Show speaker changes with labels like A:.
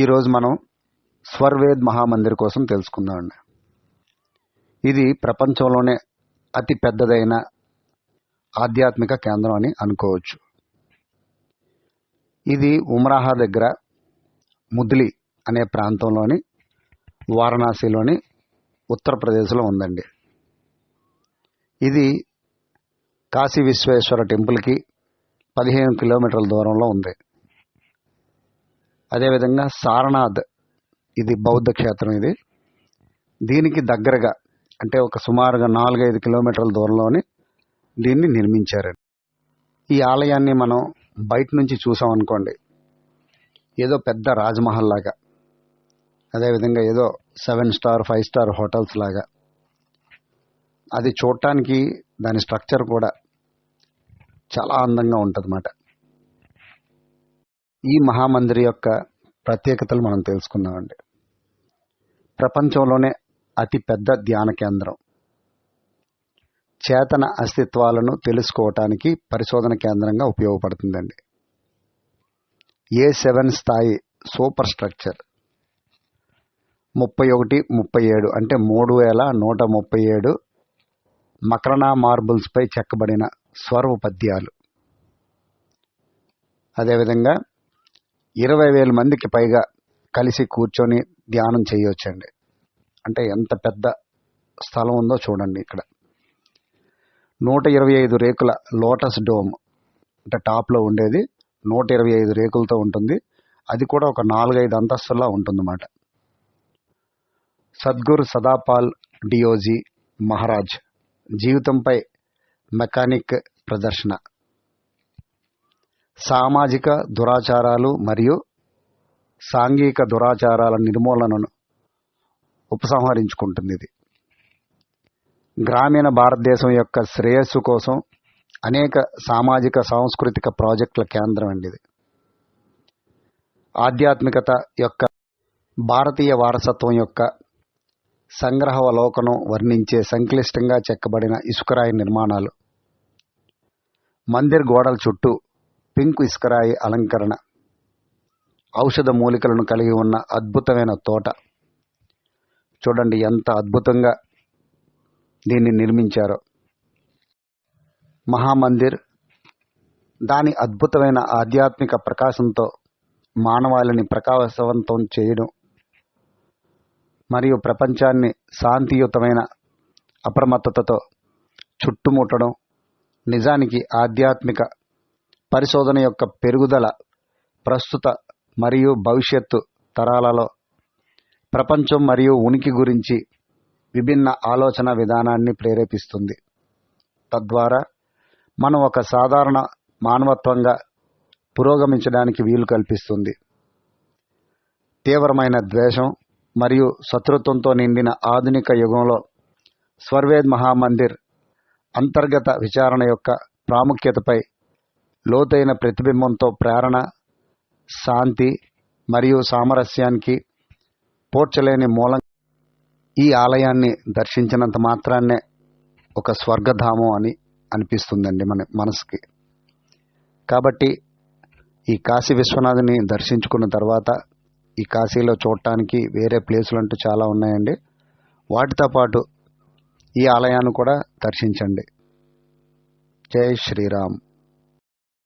A: ఈరోజు మనం స్వర్వేద్ మహామందిర్ కోసం తెలుసుకుందామండి. ఇది ప్రపంచంలోనే అతి పెద్దదైన ఆధ్యాత్మిక కేంద్రం అని అనుకోవచ్చు. ఇది ఉమరాహా దగ్గర ముద్లి అనే ప్రాంతంలోని వారణాసిలోని ఉత్తరప్రదేశ్లో ఉందండి. ఇది కాశీ విశ్వేశ్వర టెంపుల్కి పదిహేను కిలోమీటర్ల దూరంలో ఉంది. అదేవిధంగా సారనాథ్. ఇది బౌద్ధ క్షేత్రం ఇది. దీనికి దగ్గరగా అంటే ఒక సుమారుగా నాలుగైదు కిలోమీటర్ల దూరంలోని దీన్ని నిర్మించారండి ఈ ఆలయాన్ని మనం బయట నుంచి చూసామనుకోండి ఏదో పెద్ద రాజమహల్ లాగా. అదేవిధంగా ఏదో seven star five star hotels లాగా. అది చూడటానికి దాని స్ట్రక్చర్ కూడా చాలా అందంగా ఉంటుందన్నమాట. ఈ మహామందిర్ యొక్క ప్రత్యేకతలు మనం తెలుసుకుందామండి. ప్రపంచంలోనే అతి పెద్ద ధ్యాన కేంద్రం. చేతన అస్తిత్వాలను తెలుసుకోవటానికి పరిశోధన కేంద్రంగా ఉపయోగపడుతుందండి. ఏ సెవెన్ స్థాయి సూపర్ స్ట్రక్చర్. ముప్పై ఒకటి ముప్పై ఏడు అంటే మూడు వేల నూట ముప్పై ఏడు మకరనా మార్బుల్స్పై చెక్కబడిన స్వరూపద్యాలు అదేవిధంగా ఇరవై వేల మందికి పైగా కలిసి కూర్చొని ధ్యానం చేయొచ్చండి. అంటే ఎంత పెద్ద స్థలం ఉందో చూడండి ఇక్కడ. నూట ఇరవై ఐదు రేకుల లోటస్ డోమ్ అంటే టాప్లో ఉండేది. నూట ఇరవై ఐదు రేకులతో ఉంటుంది. అది కూడా ఒక నాలుగైదు అంతస్తులా ఉంటుందన్నమాట. సద్గురు సదాపాల్ డియోజీ మహారాజ్ జీవితంపై మెకానిక్ ప్రదర్శన. సామాజిక దురాచారాలు మరియు సాంఘిక దురాచారాల నిర్మూలనను ఉపసంహరించుకుంటుంది ఇది. గ్రామీణ భారతదేశం యొక్క శ్రేయస్సు కోసం అనేక సామాజిక సాంస్కృతిక ప్రాజెక్టుల కేంద్రం అండి ఇది. ఆధ్యాత్మికత యొక్క భారతీయ వారసత్వం యొక్క సంగ్రహవలోకనం వర్ణించే సంక్లిష్టంగా చెక్కబడిన ఇసుకరాయి నిర్మాణాలు. మందిర్ గోడల చుట్టూ పింక్ ఇస్కరాయి అలంకరణ. ఔషధ మూలికలను కలిగి ఉన్న అద్భుతమైన తోట. చూడండి ఎంత అద్భుతంగా దీన్ని నిర్మించారో. మహామందిర్. దాని అద్భుతమైన ఆధ్యాత్మిక ప్రకాశంతో మానవాళిని ప్రకాశవంతం చేయడం మరియు ప్రపంచాన్ని శాంతియుతమైన అప్రమత్తతతో చుట్టుముట్టడం నిజానికి ఆధ్యాత్మిక పరిశోధన యొక్క పెరుగుదల ప్రస్తుత మరియు భవిష్యత్తు తరాలలో ప్రపంచం మరియు ఉనికి గురించి విభిన్న ఆలోచన విధానాన్ని ప్రేరేపిస్తుంది. తద్వారా మనం ఒక సాధారణ మానవత్వంగా పురోగమించడానికి వీలు కల్పిస్తుంది. తీవ్రమైన ద్వేషం మరియు శత్రుత్వంతో నిండిన ఆధునిక యుగంలో స్వర్వేద్ మహామందిర్ అంతర్గత విచారణ యొక్క ప్రాముఖ్యతపై లోతైన ప్రతిబింబంతో ప్రేరణ శాంతి మరియు సామరస్యానికి పోడ్చలేని మూలం. ఈ ఆలయాన్ని దర్శించినంత మాత్రాన్నే ఒక స్వర్గధామం అని అనిపిస్తుందండి మన మనసుకి. కాబట్టి ఈ కాశీ విశ్వనాథుని దర్శించుకున్న తర్వాత ఈ కాశీలో చూడటానికి వేరే ప్లేసులు అంటూ చాలా ఉన్నాయండి. వాటితో పాటు ఈ ఆలయాన్ని కూడా దర్శించండి. జై శ్రీరామ్.